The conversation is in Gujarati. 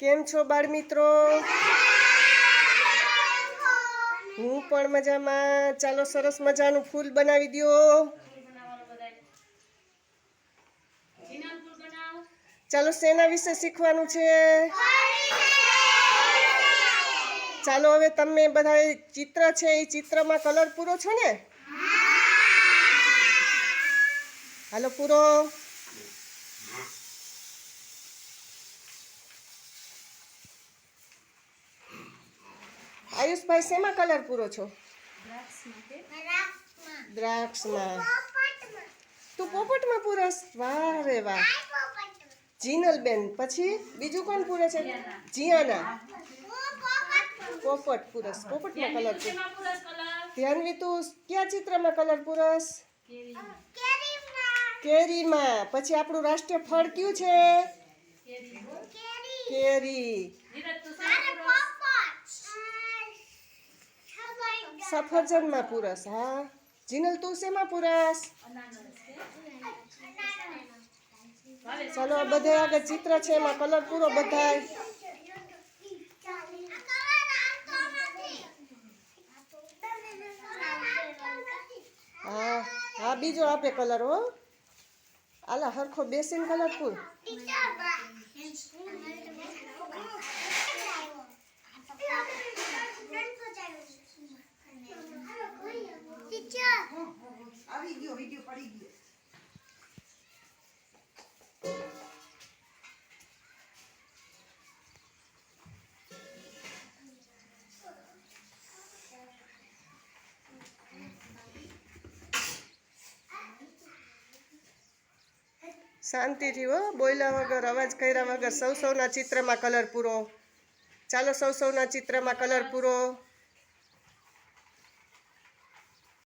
કેમ છો બાળ મિત્રો હું પણ મજામાં. ચાલો સરસ મજાનું ફૂલ બનાવી દ્યો. ચાલો શેના વિશે શીખવાનું છે? ચાલો હવે તમે બધા ચિત્ર છે, એ ચિત્રમાં કલર પૂરો છો ને? હાલો પૂરો. આયુષભાઈ શેમાં કલર પૂરો છો? દ્રાક્ષમાં. તું પોપટમાં પૂરસ? વાહ રે વાહ. જીનલબેન પછી બીજું કોણ પૂરે છે? જીયાના. પોપટ પૂરસ પોપટમાં કલર પૂરસ ધ્યાનવી તું કયા ચિત્રમાં કલર પૂરસ? કેરીમાં. પછી આપણું રાષ્ટ્રીય ફળ કયું છે? કેરી. સફરજનમાં પૂરસ, હા? જીનલ તું શેમાં પૂરસ? ચાલો, આ બધા આગળ ચિત્ર છે, એમાં કલર પૂરો બધાય. હા હા, બીજો આપે કલર હો. આલા હરખો બેસીને કલર પૂર. શાંતિથી હો. બોલ્યા વગર, અવાજ કર્યા વગર સૌ સૌના ચિત્રમાં કલર પૂરો. ચાલો સૌ સૌના ચિત્રમાં કલર પૂરો.